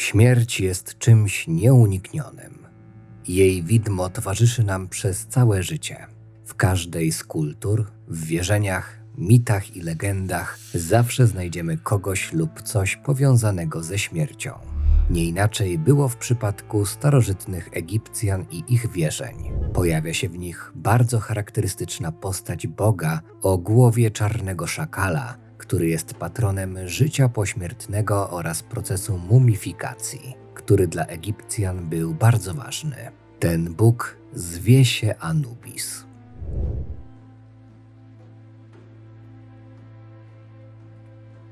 Śmierć jest czymś nieuniknionym. Jej widmo towarzyszy nam przez całe życie. W każdej z kultur, w wierzeniach, mitach i legendach zawsze znajdziemy kogoś lub coś powiązanego ze śmiercią. Nie inaczej było w przypadku starożytnych Egipcjan i ich wierzeń. Pojawia się w nich bardzo charakterystyczna postać Boga o głowie czarnego szakala, który jest patronem życia pośmiertnego oraz procesu mumifikacji, który dla Egipcjan był bardzo ważny. Ten Bóg zwie się Anubis.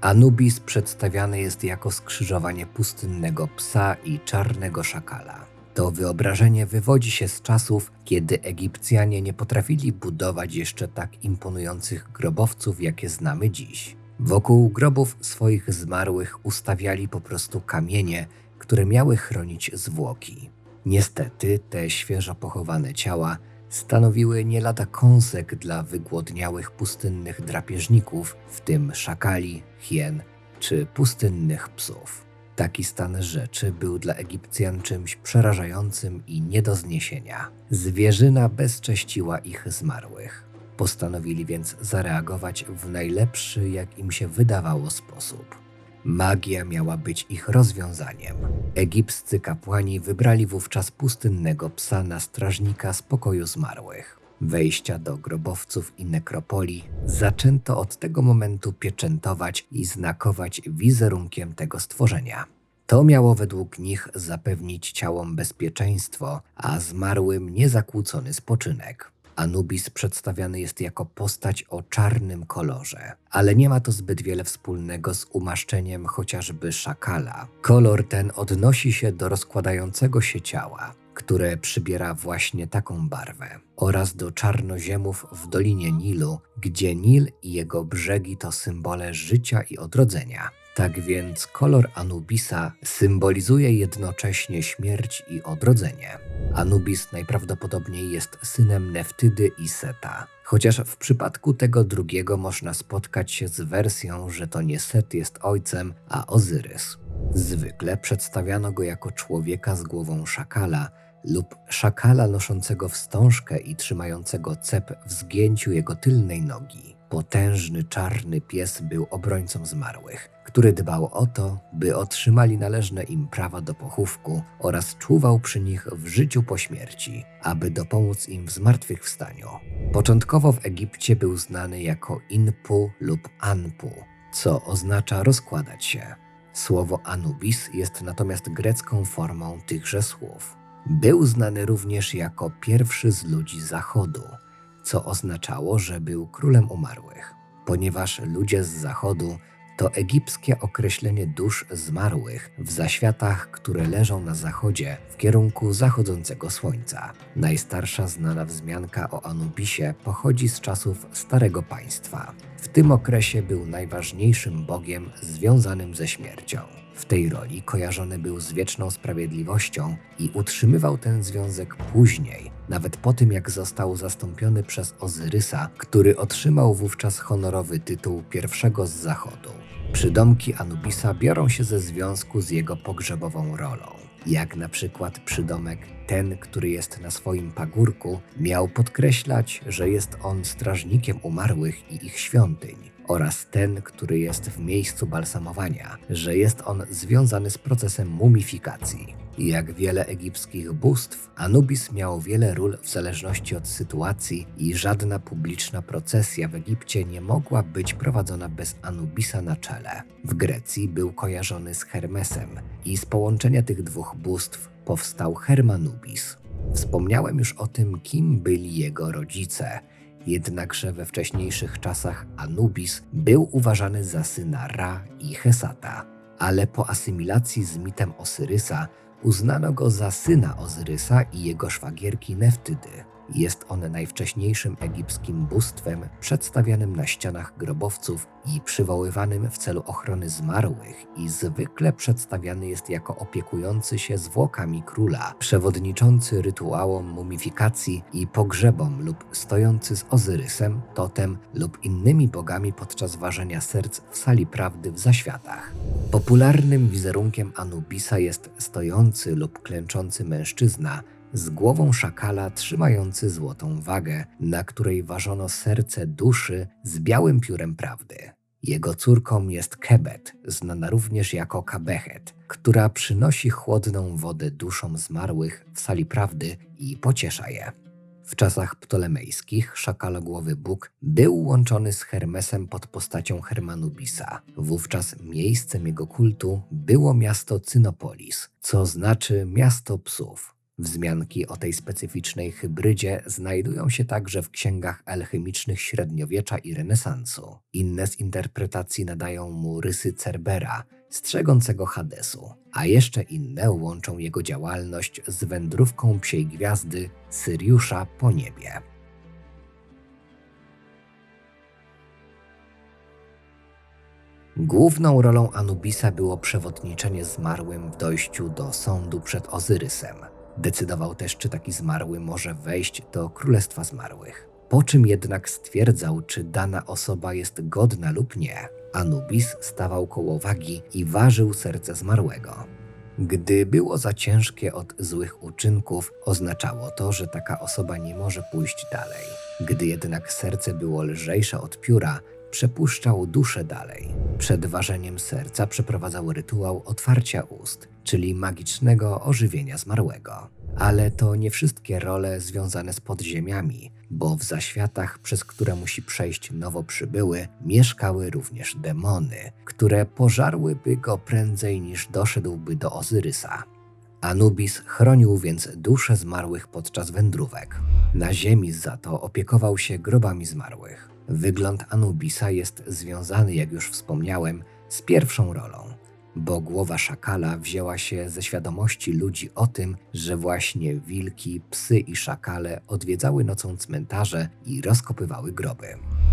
Anubis przedstawiany jest jako skrzyżowanie pustynnego psa i czarnego szakala. To wyobrażenie wywodzi się z czasów, kiedy Egipcjanie nie potrafili budować jeszcze tak imponujących grobowców, jakie znamy dziś. Wokół grobów swoich zmarłych ustawiali po prostu kamienie, które miały chronić zwłoki. Niestety te świeżo pochowane ciała stanowiły nie lada kąsek dla wygłodniałych pustynnych drapieżników, w tym szakali, hien czy pustynnych psów. Taki stan rzeczy był dla Egipcjan czymś przerażającym i nie do zniesienia. Zwierzyna bezcześciła ich zmarłych. Postanowili więc zareagować w najlepszy, jak im się wydawało, sposób. Magia miała być ich rozwiązaniem. Egipscy kapłani wybrali wówczas pustynnego psa na strażnika spokoju zmarłych. Wejścia do grobowców i nekropolii zaczęto od tego momentu pieczętować i znakować wizerunkiem tego stworzenia. To miało według nich zapewnić ciałom bezpieczeństwo, a zmarłym niezakłócony spoczynek. Anubis przedstawiany jest jako postać o czarnym kolorze, ale nie ma to zbyt wiele wspólnego z umaszczeniem chociażby szakala. Kolor ten odnosi się do rozkładającego się ciała, które przybiera właśnie taką barwę, oraz do czarnoziemów w Dolinie Nilu, gdzie Nil i jego brzegi to symbole życia i odrodzenia. Tak więc kolor Anubisa symbolizuje jednocześnie śmierć i odrodzenie. Anubis najprawdopodobniej jest synem Neftydy i Seta, chociaż w przypadku tego drugiego można spotkać się z wersją, że to nie Set jest ojcem, a Ozyrys. Zwykle przedstawiano go jako człowieka z głową szakala lub szakala noszącego wstążkę i trzymającego cep w zgięciu jego tylnej nogi. Potężny czarny pies był obrońcą zmarłych, który dbał o to, by otrzymali należne im prawa do pochówku oraz czuwał przy nich w życiu po śmierci, aby dopomóc im w zmartwychwstaniu. Początkowo w Egipcie był znany jako Inpu lub Anpu, co oznacza rozkładać się. Słowo Anubis jest natomiast grecką formą tychże słów. Był znany również jako pierwszy z ludzi Zachodu, co oznaczało, że był królem umarłych. Ponieważ ludzie z Zachodu to egipskie określenie dusz zmarłych w zaświatach, które leżą na zachodzie w kierunku zachodzącego słońca. Najstarsza znana wzmianka o Anubisie pochodzi z czasów Starego Państwa. W tym okresie był najważniejszym bogiem związanym ze śmiercią. W tej roli kojarzony był z wieczną sprawiedliwością i utrzymywał ten związek później, nawet po tym jak został zastąpiony przez Ozyrysa, który otrzymał wówczas honorowy tytuł pierwszego z zachodu. Przydomki Anubisa biorą się ze związku z jego pogrzebową rolą. Jak na przykład przydomek ten, który jest na swoim pagórku, miał podkreślać, że jest on strażnikiem umarłych i ich świątyń, oraz ten, który jest w miejscu balsamowania, że jest on związany z procesem mumifikacji. Jak wiele egipskich bóstw, Anubis miał wiele ról w zależności od sytuacji i żadna publiczna procesja w Egipcie nie mogła być prowadzona bez Anubisa na czele. W Grecji był kojarzony z Hermesem i z połączenia tych dwóch bóstw powstał Hermanubis. Wspomniałem już o tym, kim byli jego rodzice, jednakże we wcześniejszych czasach Anubis był uważany za syna Ra i Hesata, ale po asymilacji z mitem Osyrysa uznano go za syna Ozyrysa i jego szwagierki Neftydy. Jest on najwcześniejszym egipskim bóstwem przedstawianym na ścianach grobowców i przywoływanym w celu ochrony zmarłych i zwykle przedstawiany jest jako opiekujący się zwłokami króla, przewodniczący rytuałom mumifikacji i pogrzebom lub stojący z Ozyrysem, Totem lub innymi bogami podczas ważenia serc w sali prawdy w zaświatach. Popularnym wizerunkiem Anubisa jest stojący lub klęczący mężczyzna, z głową szakala trzymający złotą wagę, na której ważono serce duszy z białym piórem prawdy. Jego córką jest Kebet, znana również jako Kabechet, która przynosi chłodną wodę duszom zmarłych w sali prawdy i pociesza je. W czasach ptolemejskich szakalogłowy Bóg był łączony z Hermesem pod postacią Hermanubisa. Wówczas miejscem jego kultu było miasto Cynopolis, co znaczy miasto psów. Wzmianki o tej specyficznej hybrydzie znajdują się także w księgach alchemicznych średniowiecza i renesansu. Inne z interpretacji nadają mu rysy Cerbera, strzegącego Hadesu, a jeszcze inne łączą jego działalność z wędrówką psiej gwiazdy Syriusza po niebie. Główną rolą Anubisa było przewodniczenie zmarłym w dojściu do sądu przed Ozyrysem – Decydował też, czy taki zmarły może wejść do Królestwa Zmarłych. Po czym jednak stwierdzał, czy dana osoba jest godna lub nie. Anubis stawał koło wagi i ważył serce zmarłego. Gdy było za ciężkie od złych uczynków, oznaczało to, że taka osoba nie może pójść dalej. Gdy jednak serce było lżejsze od pióra, przepuszczał duszę dalej. Przed ważeniem serca przeprowadzał rytuał otwarcia ust, czyli magicznego ożywienia zmarłego. Ale to nie wszystkie role związane z podziemiami, bo w zaświatach, przez które musi przejść nowo przybyły, mieszkały również demony, które pożarłyby go prędzej niż doszedłby do Ozyrysa. Anubis chronił więc dusze zmarłych podczas wędrówek. Na ziemi za to opiekował się grobami zmarłych. Wygląd Anubisa jest związany, jak już wspomniałem, z pierwszą rolą, bo głowa szakala wzięła się ze świadomości ludzi o tym, że właśnie wilki, psy i szakale odwiedzały nocą cmentarze i rozkopywały groby.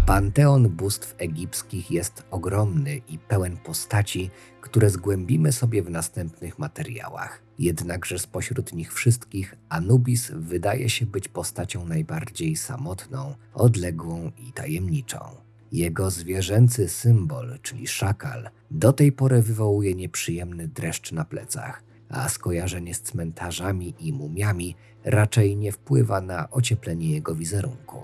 Panteon bóstw egipskich jest ogromny i pełen postaci, które zgłębimy sobie w następnych materiałach. Jednakże spośród nich wszystkich Anubis wydaje się być postacią najbardziej samotną, odległą i tajemniczą. Jego zwierzęcy symbol, czyli szakal, do tej pory wywołuje nieprzyjemny dreszcz na plecach, a skojarzenie z cmentarzami i mumiami raczej nie wpływa na ocieplenie jego wizerunku.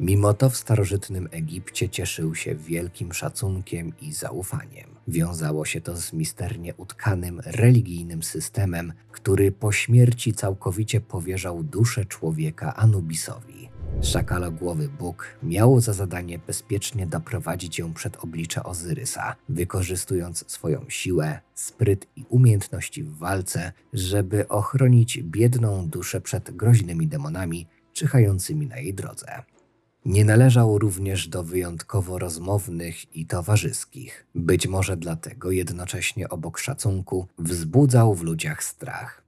Mimo to w starożytnym Egipcie cieszył się wielkim szacunkiem i zaufaniem. Wiązało się to z misternie utkanym religijnym systemem, który po śmierci całkowicie powierzał duszę człowieka Anubisowi. Szakalogłowy Bóg miał za zadanie bezpiecznie doprowadzić ją przed oblicze Ozyrysa, wykorzystując swoją siłę, spryt i umiejętności w walce, żeby ochronić biedną duszę przed groźnymi demonami czyhającymi na jej drodze. Nie należał również do wyjątkowo rozmownych i towarzyskich. Być może dlatego jednocześnie obok szacunku wzbudzał w ludziach strach.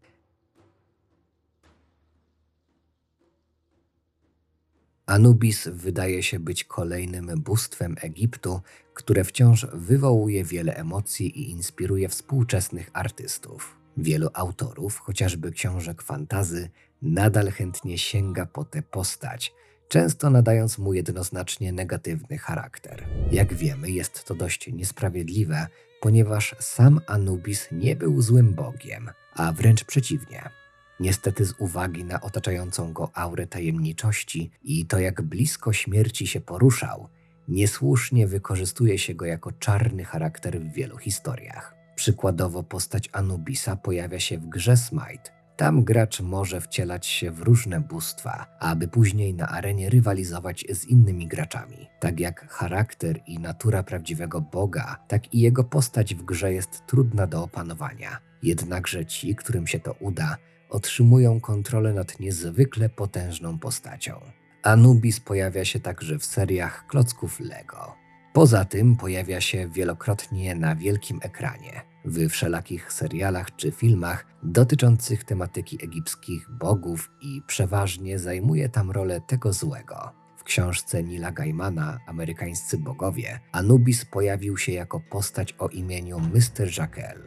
Anubis wydaje się być kolejnym bóstwem Egiptu, które wciąż wywołuje wiele emocji i inspiruje współczesnych artystów. Wielu autorów, chociażby książek fantazy, nadal chętnie sięga po tę postać, często nadając mu jednoznacznie negatywny charakter. Jak wiemy, jest to dość niesprawiedliwe, ponieważ sam Anubis nie był złym bogiem, a wręcz przeciwnie. Niestety, z uwagi na otaczającą go aurę tajemniczości i to, jak blisko śmierci się poruszał, niesłusznie wykorzystuje się go jako czarny charakter w wielu historiach. Przykładowo postać Anubisa pojawia się w grze Smite, tam gracz może wcielać się w różne bóstwa, aby później na arenie rywalizować z innymi graczami. Tak jak charakter i natura prawdziwego Boga, tak i jego postać w grze jest trudna do opanowania. Jednakże ci, którym się to uda, otrzymują kontrolę nad niezwykle potężną postacią. Anubis pojawia się także w seriach klocków Lego. Poza tym pojawia się wielokrotnie na wielkim ekranie w wszelakich serialach czy filmach dotyczących tematyki egipskich bogów i przeważnie zajmuje tam rolę tego złego. W książce Nila Gaimana Amerykańscy bogowie Anubis pojawił się jako postać o imieniu Mr. Jackal.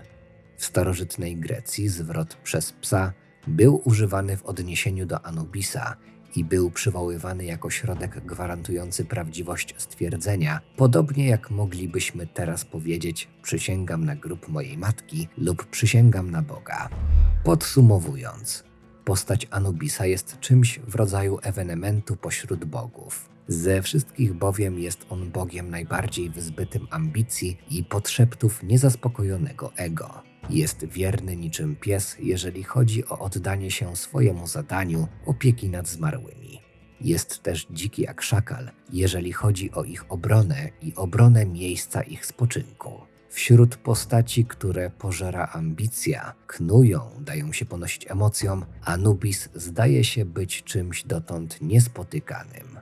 W starożytnej Grecji zwrot przez psa był używany w odniesieniu do Anubisa i był przywoływany jako środek gwarantujący prawdziwość stwierdzenia, podobnie jak moglibyśmy teraz powiedzieć przysięgam na grób mojej matki lub przysięgam na Boga. Podsumowując, postać Anubisa jest czymś w rodzaju ewenementu pośród bogów. Ze wszystkich bowiem jest on bogiem najbardziej wyzbytym ambicji i podszeptów niezaspokojonego ego. Jest wierny niczym pies, jeżeli chodzi o oddanie się swojemu zadaniu opieki nad zmarłymi. Jest też dziki jak szakal, jeżeli chodzi o ich obronę i obronę miejsca ich spoczynku. Wśród postaci, które pożera ambicja, knują, dają się ponosić emocjom, Anubis zdaje się być czymś dotąd niespotykanym.